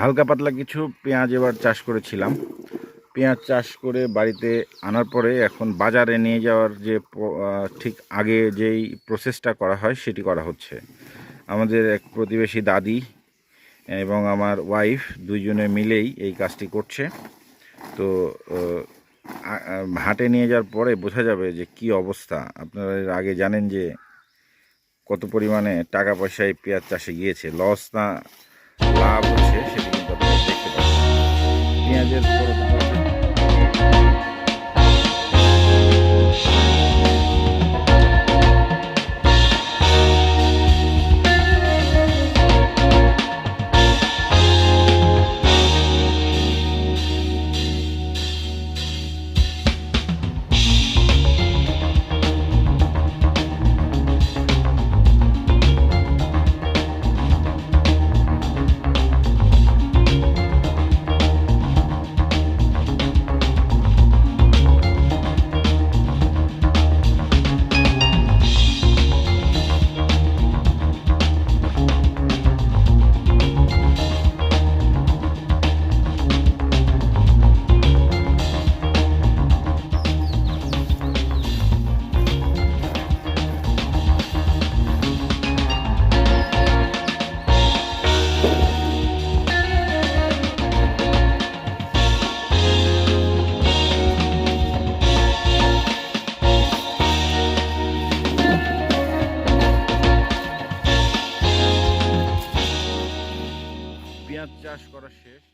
হালকা পাতলা কিছু পেঁয়াজ এবার চাষ করেছিলাম। পেঁয়াজ চাষ করে বাড়িতে আনার পরে এখন বাজারে নিয়ে যাওয়ার যে ঠিক আগে যেই প্রসেসটা করা হয় সেটি করা হচ্ছে। আমাদের এক প্রতিবেশী দাদি এবং আমার ওয়াইফ দুইজনে মিলেই এই কাজটি করছে। তো হাটে নিয়ে যাওয়ার পরে বোঝা যাবে যে কি অবস্থা। আপনারা এর আগে জানেন যে কত পরিমাণে টাকা পয়সা এই পেঁয়াজ চাষে গিয়েছে। লস না, লাভ brasileiros fora do Brasil. পেঁয়াজ চাষ করা শেষ।